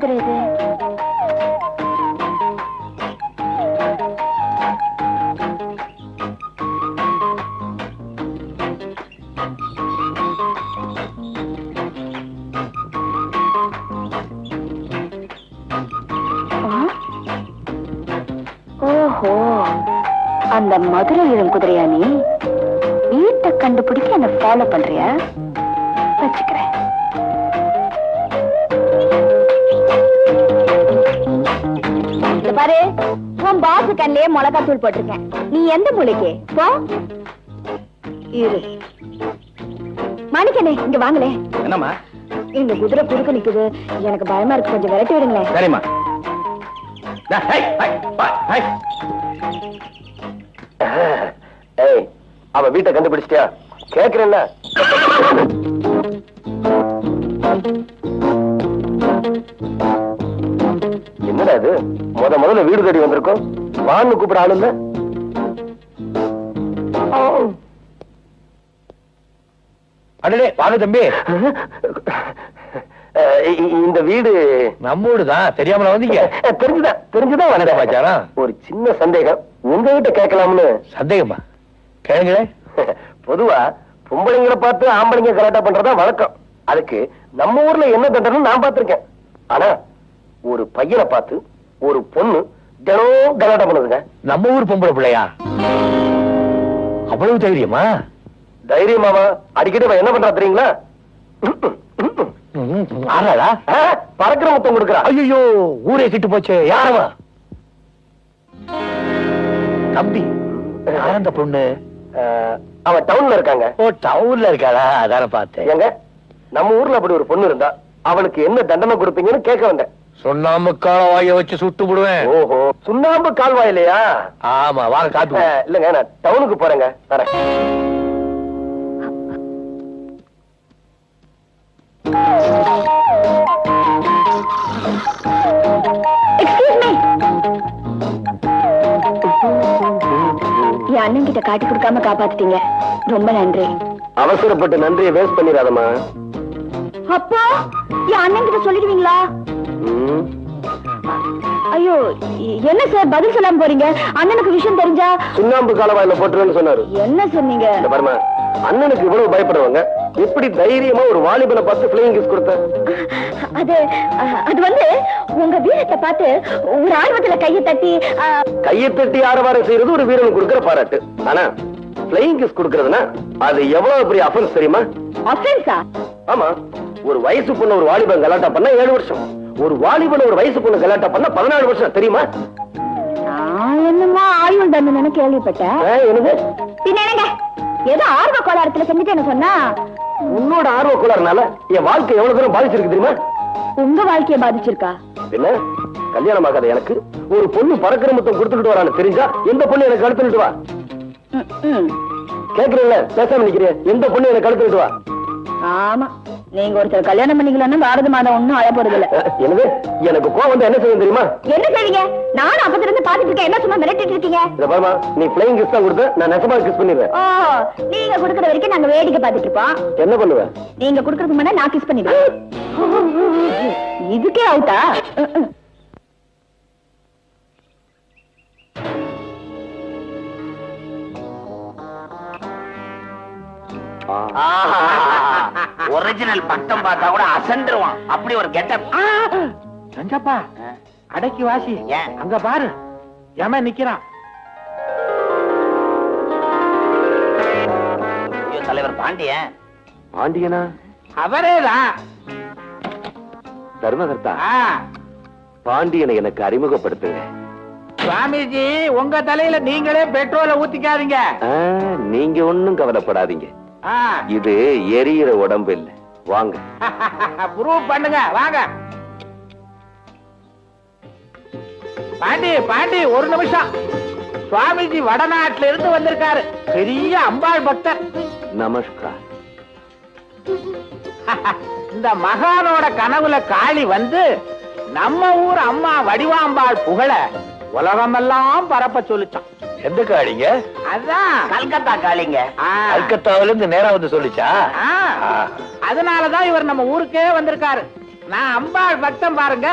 குதிரை இது ஓஹோ. அந்த மதுரை இளம் குதிரையா நீ? வீட்டை கண்டுபிடிக்க என்ன ஃபாலோ பண்றியா? பாசு கண்ணிலே மிளகா தூள் போட்டிருக்கேன். நீ எந்த மூளைக்கு? போ. இரு. மாணிக்கனே இங்க வாங்களே. என்னம்மா? இந்த குதிரை குறுக்க நிக்குது. எனக்கு பயமா இருக்கு. கொஞ்சம் விரட்டி விடுங்களேன். சரிம்மா. ஏய் அவ வீட்டை கண்டுபிடிச்சிட்டியா? கேக்குறேன்ல என்னடா இது? முத முதல்ல வீடு தேடி வந்திருக்கோம். வான்னு கூப்பிட ஆளு இல்ல? அடடே வாங்க தம்பி. இந்த வீடு நம்ம ஊடுதான் தெரியாமல வந்தீங்க? தெரிஞ்சுதான் தெரிஞ்சுதான் வந்தேன். சமாச்சாரம்? ஒரு சின்ன சந்தேகம். உங்ககிட்ட கேட்கலாம்னு. சந்தேகமா? கேளுங்களே. பொதுவா பொம்பளைங்களை பார்த்து ஆம்பளைங்க கலாட்டா பண்றதா வழக்கம். அதுக்கு நம்ம ஊர்ல என்ன தண்டனை நான் பார்த்திருக்கேன். ஆனா ஒரு பையனை பார்த்து ஒரு பொண்ணு தினம் கலாட்டா பண்ணுதுங்க. நம்ம ஊர் பொம்பளை பிள்ளையா? அவ்வளவு தைரியமா? தைரியமாவா அடிக்கடி அவன் என்ன பண்றா தெரியுங்களா? ஆறாளா? பறக்கிற முத்தம் கொடுக்கறா. ஐயோ ஊரே கிட்டு போச்சு. யாரவா தம்பி அந்த பொண்ணு. அவன் டவுன்ல இருக்காங்க. ஓ டவுன்ல இருக்காளா? அதான பார்த்தேன். ஏங்க நம்ம ஊர்ல அப்படி ஒரு பொண்ணு இருந்தா அவளுக்கு என்ன தண்டனை கொடுப்பீங்கன்னு கேட்க வந்தேன். சொன்னாம கால வாய வச்சு சுட்டு விடுவேன். ஓஹோ சுண்ணாம்பு கால்வாய் இல்லையா ஆமா வாங்க அஹ், இல்லங்க நான் டவுனுக்கு போறேங்க வரேன் என் அண்ணன் கிட்ட காட்டி கொடுக்காம காப்பாத்திட்டீங்க. ரொம்ப நன்றி. அவசரப்பட்டு நன்றியை வேஸ்ட் பண்ணிடாதம்மா. அப்பா என் அண்ணன் கிட்ட சொல்லிடுவீங்களா. ஐயோ என்ன சார் பதில் சொல்லாம போறீங்க? அண்ணனுக்கு விஷயம் தெரிஞ்சா? சுண்ணாம்பு காலவாயில போட்டுருன்னு சொன்னாரு. என்ன சொன்னீங்க? இந்த பாருமா அண்ணனுக்கு இவ்வளவு பயப்படுவாங்க. எப்படி தைரியமா ஒரு வாலிபனை பார்த்து பிளேயிங் கிஸ் கொடுத்த? அது அது வந்து உங்க வீரத்தை பார்த்து ஒரு ஆர்வத்துல கையை தட்டி கையை தட்டி ஆரவாரம் செய்யறது ஒரு வீரனுக்கு கொடுக்கிற பாராட்டு. ஆனா பிளேயிங் கிஸ் கொடுக்கறதுனா அது எவ்வளவு பெரிய அஃபென்ஸ் தெரியுமா? offense-ஆ? ஆமா ஒரு வயசு பொண்ணு ஒரு வாலிபன் கலாட்டா பண்ணா ஏழு வருஷம். ஒரு வாலிபன் ஒரு வயசு பொண்ணு கலாட்டா பண்ணா பதினாலு வருஷம் தெரியுமா? நான் என்னமோ ஆயுள் தண்டனை கேள்விப்பட்டேன். என்னது? ஏதோ ஆர்வ கோளாறுல செஞ்சுட்டேன்னு சொன்னா? உன்னோட ஆர்வ கோளாறுனால என் வாழ்க்கை எவ்வளவு தூரம் பாதிச்சிருக்கு தெரியுமா? உங்க வாழ்க்கைய பாதிச்சிருக்கா? என்ன? கல்யாணம் ஆகாத எனக்கு? ஒரு பொண்ணு பறக்கிற மொத்தம் கொடுத்துக்கிட்டு வரான்னு தெரிஞ்சா எந்த பொண்ணு எனக்கு அடுத்துட்டு வா. கேக்குறீங்களா? பேசாம நிக்கிறேன் எந்த பொண்ணு எனக்கு அடுத்துட்டு வா ஆமா. நீங்க ஒருத்தர் கல்யாணம் பண்ணிக்கலன்னா பாரத மாதம் ஒண்ணும் அழ போறது இல்ல என்னது எனக்கு கோவம் வந்து என்ன செய்யும் தெரியுமா? என்ன செய்வீங்க? நானும் அப்பத்துல இருந்து பாத்துட்டு இருக்கேன். என்ன சும்மா மிரட்டிட்டு இருக்கீங்க? இத பாருமா நீ பிளைங் கிஸ் தான் கொடுத்த நான் நெசமா கிஸ் பண்ணிடுவேன். ஓ நீங்க குடுக்கற வரைக்கும் நாங்க வேடிக்கை பாத்துட்டு இருப்போம். என்ன பண்ணுவேன் நீங்க குடுக்கறதுக்கு முன்னாடி நான் கிஸ் பண்ணிடுவேன். இதுக்கே அவுட்டா ஒரிஜினல் பட்டம் பார்த்தா கூட அசண்டுருவான் அப்படி ஒரு கெட்டப். சஞ்சப்பா. அடக்கி வாசி? அங்க பாரு. ஏமா நிக்கிறான். தலைவர் பாண்டியன். பாண்டியனா? அவரேதான். தர்மகர்த்தா பாண்டியனை எனக்கு அறிமுகப்படுத்துங்க. சுவாமிஜி உங்க தலையில நீங்களே பெட்ரோலை ஊத்திக்காதீங்க. நீங்க ஒண்ணும் கவலைப்படாதீங்க. இது எரியிற உடம்பு இல்ல. வாங்க. ப்ரூவ் பண்ணுங்க வாங்க. பாண்டி பாண்டி ஒரு நிமிஷம். சுவாமிஜி வடநாட்டுல இருந்து வந்திருக்காரு. பெரிய அம்பாள் பக்தர். நமஸ்கார். இந்த மகானோட கனவுல காளி வந்து நம்ம ஊர் அம்மா வடிவாம்பாள் புகழ உலகமெல்லாம் பரப்ப சொல்லிச்சான். எந்த காடிங்க அதான். கல்கத்தா காளிங்க. ஆ. கல்கத்தாவில இருந்து நேரா வந்து சொல்லிச்சா? ஆ. அதனாலதான் இவர் நம்ம ஊருக்கே வந்திருக்காரு. நான் அம்பாள் பக்தன் பாருங்க.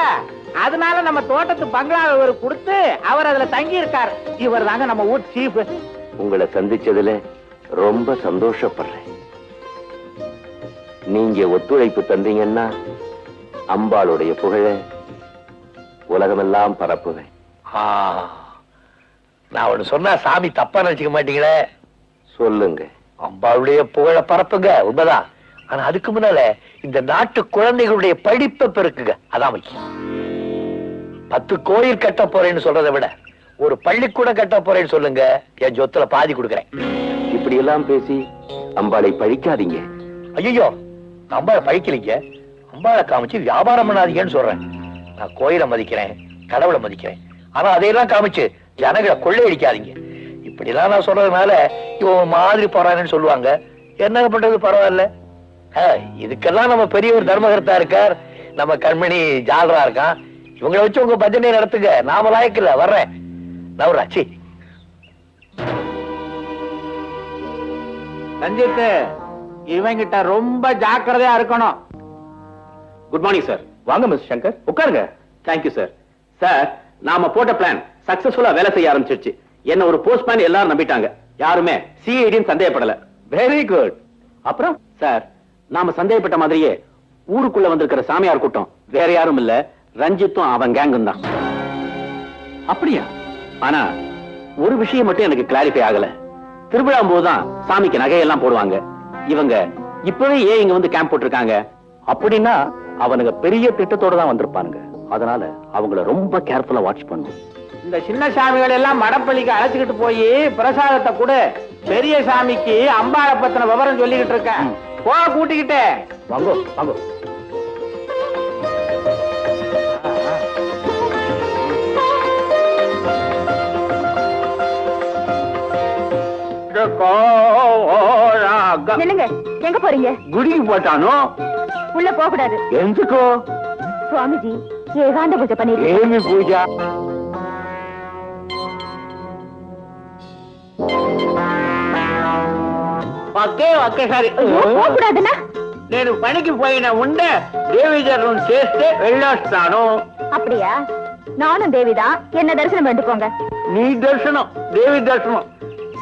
அதனால நம்ம தோட்டத்து பங்களாவை இவர் கொடுத்து அவர் அதுல தங்கி இருக்காரு இவர் தாங்க நம்ம ஊர் சீஃப் உங்களை சந்திச்சதுல ரொம்ப சந்தோஷப்படுறேன். நீங்க ஒத்துழைப்பு தந்தீங்கன்னா அம்பாளுடைய புகழ உலகமெல்லாம் பரப்புவேன். நான் ஒண்ணு சொன்னா சாமி தப்பா நினைச்சுக்க மாட்டீங்களே? சொல்லுங்க. அம்பாளுடைய புகழ பரப்புங்க உண்மைதான். ஆனா அதுக்கு முன்னால இந்த நாட்டு குழந்தைகளுடைய படிப்பை பெருக்குங்க அதான் முக்கியம். பத்து கோயில் கட்ட போறேன்னு சொல்றதை விட ஒரு பள்ளிக்கூடம் கட்ட போறேன்னு சொல்லுங்க என் சொத்துல பாதி கொடுக்குறேன். இப்படி எல்லாம் பேசி அம்பாளை பழிக்காதீங்க. ஐயோ அம்பாளை பழிக்கலைங்க. அம்பாளை காமிச்சு வியாபாரம் பண்ணாதீங்கன்னு சொல்றேன். நான் கோயிலை மதிக்கிறேன் கடவுளை மதிக்கிறேன். ஆனா அதையெல்லாம் காமிச்சு ஜனங்களை கொள்ளையடிக்காதீங்க. இப்படி எல்லாம் நான் சொல்றதுனால இவன் ஒரு மாதிரி போறான்னு சொல்லுவாங்க. என்ன பண்றது பரவாயில்ல. இதுக்கெல்லாம் நம்ம பெரியவர் தர்மகர்த்தா இருக்கார். நம்ம கண்மணி ஜாலரா இருக்கான். இவங்களை வச்சு உங்க பஜனை நடத்துங்க. நாம லாயக்கில்ல வர்றேன். நவராச்சி ரஞ்சித் இவங்கிட்ட ரொம்ப ஜாக்கிரதையா இருக்கணும். குட் மார்னிங் சார் வாங்க மிஸ் சங்கர். உட்காருங்க. தேங்க்யூ சார் சார் நாம போட்ட பிளான் சக்சஸ்ஃபுல்லா வேலை செய்ய ஆரம்பிச்சிருச்சு. என்ன ஒரு போஸ்ட்மேன் எல்லாரும் நம்பிட்டாங்க. யாருமே சிஐடின்னு சந்தேகப்படல. வெரி குட் அப்புறம்? சார் நாம சந்தேகப்பட்ட மாதிரியே ஊருக்குள்ள வந்திருக்கிற சாமியார் கூட்டம் வேற யாரும் இல்ல. ரஞ்சித்தும் அவன் கேங்கும் தான். அப்படியா? ஆனா ஒரு விஷயம் மட்டும் எனக்கு கிளாரிஃபை ஆகல. திருவிழா போதுதான் சாமிக்கு நகையெல்லாம் போடுவாங்க. இவங்க இப்பவே ஏன் இங்க வந்து கேம்ப் போட்டிருக்காங்க? அப்படின்னா அவனுங்க பெரிய திட்டத்தோட தான் வந்திருப்பானுங்க. அதனால அவங்கள ரொம்ப கேர்ஃபுல்லா வாட்ச் பண்ணும் இந்த சின்ன சாமிகள் எல்லாம் மடப்பள்ளிக்கு அழைச்சுக்கிட்டு போய் பிரசாதத்தை கொடு பெரிய சாமிக்கு அம்பாளை பத்தின விவரம் சொல்லிக்கிட்டு இருக்கேன் போ கூட்டிக்கிட்டு. வாங்கோ வாங்கோ. நில்லுங்க எங்க போறீங்க? குடிக்கு போட்டானோ? உள்ள போக கூடாது எந்துக்கோ? சுவாமிஜி ஏகாந்த பூஜை பண்ணிட்டு ஏமி பூஜா ఒకే ఒకేసారి போக கூடாதுன்னா నేను పనికి పోయిన ఉండే దేవి దర్శనం చేస్తే వెళ్ళొస్తాను அப்படியா நானும் தேவிதான் என்ன தரிசனம் பண்ணிக்கோங்க నీ దర్శనం దేవి దర్శనం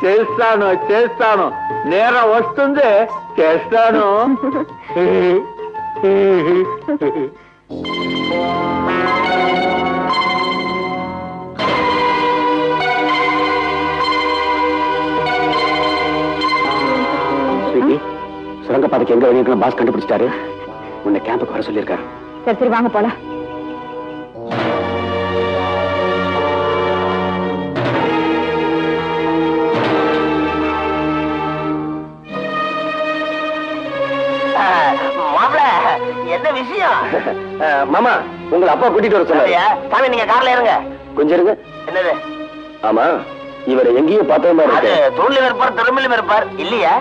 చేస్తాను చేస్తాను నేరం వస్తుంది చేస్తాను எங்க வழி பாஸ் கண்டுபிடிச்சிட்டாரு. உன்னை கேம்புக்கு வர சொல்லியிருக்காரு. சரி சரி வாங்க போலாம். என்ன விஷயம்? மாமா உங்களை அப்பா கூட்டிட்டு வர சொன்னாரு. சாமி நீங்க கார்ல இருங்க கொஞ்சம் இருங்க. என்னது? ஆமா இவரை எங்கேயோ பார்த்த மாதிரி தூண்ல இருப்பார் திரும்பிலும் இருப்பார். இல்லையா?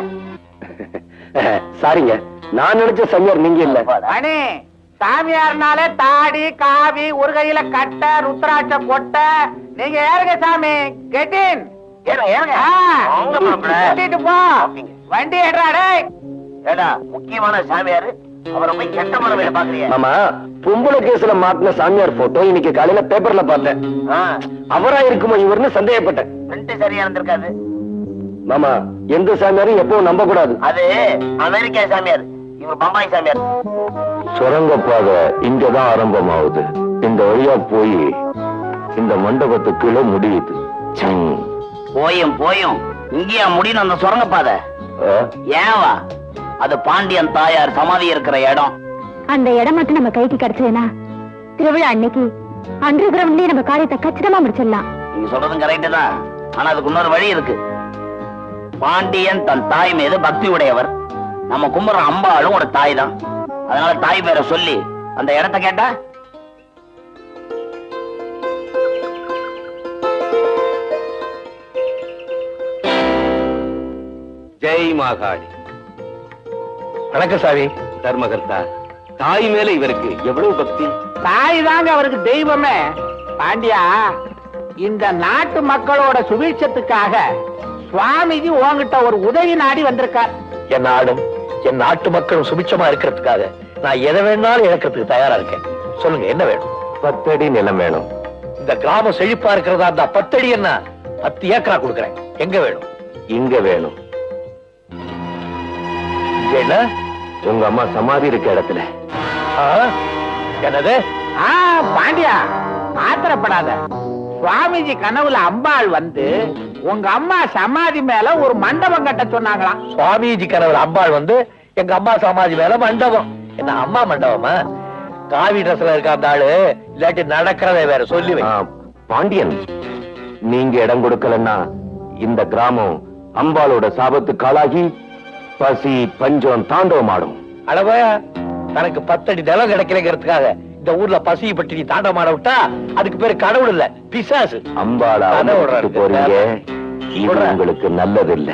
சாரிங்க நான் நினைச்ச சையர் நீங்க இல்ல. அணி சாமியார்னாலே தாடி காவி ஒரு கையில கட்ட ருத்ராட்ச கொட்டை நீங்க ஏறுங்க சாமி கெட்டின். கூட்டிட்டு போ. வண்டி ஏற்றா டேய். ஏடா முக்கியமான சாமியாரு. அவரை போய் கெட்ட மரமையில பாக்குறியா. மாமா பொம்பளை கேஸ்ல மாட்டின சாமியார் போட்டோ இன்னைக்கு காலையில பேப்பர்ல பார்த்தேன். அவரா இருக்குமோ இவர்னு சந்தேகப்பட்டேன். print சரியா இருந்திருக்காது. மாமா எந்த சாமியாரும் எப்பவும் நம்ப கூடாது அது அமெரிக்கா சாமியார். இவர் பம்பாய் சாமியார். சுரங்கப்பாதை இங்கதான் ஆரம்பமாகுது. இந்த வழியா போய் இந்த மண்டபத்துக்குள்ள முடியுது. போயும் போயும். இங்கேயா முடியும் அந்த சுரங்க பாதை ஆ? ஏவா? அது பாண்டியன் தாயார் சமாதி இருக்கிற இடம். அந்த இடம் மட்டும் நம்ம கைக்கு கிடைச்சதுன்னா திருவிழா அன்னைக்கு அண்டர் கிரவுண்ட்லயே நம்ம காரியத்தை கச்சிதமா முடிச்சிடலாம். நீங்க சொல்றதும் கரெக்ட் தான். ஆனா அதுக்கு இன்னொரு வழி இருக்கு. பாண்டியன் தன் தாய் மீது பக்தி உடையவர். நம்ம கும்புற அம்பாளும் ஒரு தாய் தான் அதனால தாய் பேரை சொல்லி அந்த இடத்த கேட்டா? ஜெய் மாகாளி வணக்கம் சாமி. தர்மகர்த்தா தாய் மேல இவருக்கு எவ்வளவு பக்தி? தாய் தாங்க அவருக்கு தெய்வமே. பாண்டியா இந்த நாட்டு மக்களோட சுபீட்சத்துக்காக சுவாமிஜி உன்கிட்ட ஒரு உதவி நாடி வந்திருக்கார். என் நாடும் என் நாட்டு மக்களும் சுபிட்சமா இருக்கிறதுக்காக நான் எதை வேணாலும் இழக்கிறதுக்கு தயாரா இருக்கேன். சொல்லுங்க என்ன வேணும்? பத்தடி நிலம் வேணும். இந்த கிராமம் செழிப்பா இருக்கிறதா அந்த பத்தடி என்ன? பத்து ஏக்கரா கொடுக்குறேன். எங்க வேணும்? இங்க வேணும். என்ன? உங்க அம்மா சமாதி இருக்க இடத்துல. ஆ? என்னது? ஆ பாண்டியா ஆத்திரப்படாத. சுவாமிஜி கனவுல அம்பாள் வந்து உங்க அம்மா சமாதி மேல ஒரு மண்டபம் கட்ட சொன்னாங்களாம். சுவாமிஜி கனவுல அம்பாள் வந்து எங்க அம்மா சமாதி மேல மண்டபம். என்ன அம்மா மண்டபமா? காவி ட்ரெஸ்ல இருக்க அந்த ஆளு இல்லாட்டி நடக்கிறதை வேற சொல்லி பாண்டியன் நீங்க இடம் கொடுக்கலன்னா இந்த கிராமம் அம்பாளோட சாபத்துக்கு ஆளாகி பசி பஞ்சம் தாண்டவமாடும் அளவ தனக்கு பத்தடி நிலம் கிடைக்கலங்கிறதுக்காக இந்த ஊர்ல பசி பட்டி நீ தாண்ட மாட விட்டா அதுக்கு பேரு கடவுள் இல்ல பிசாசு. அம்பாளை போறீங்க. இது. உங்களுக்கு நல்லது இல்ல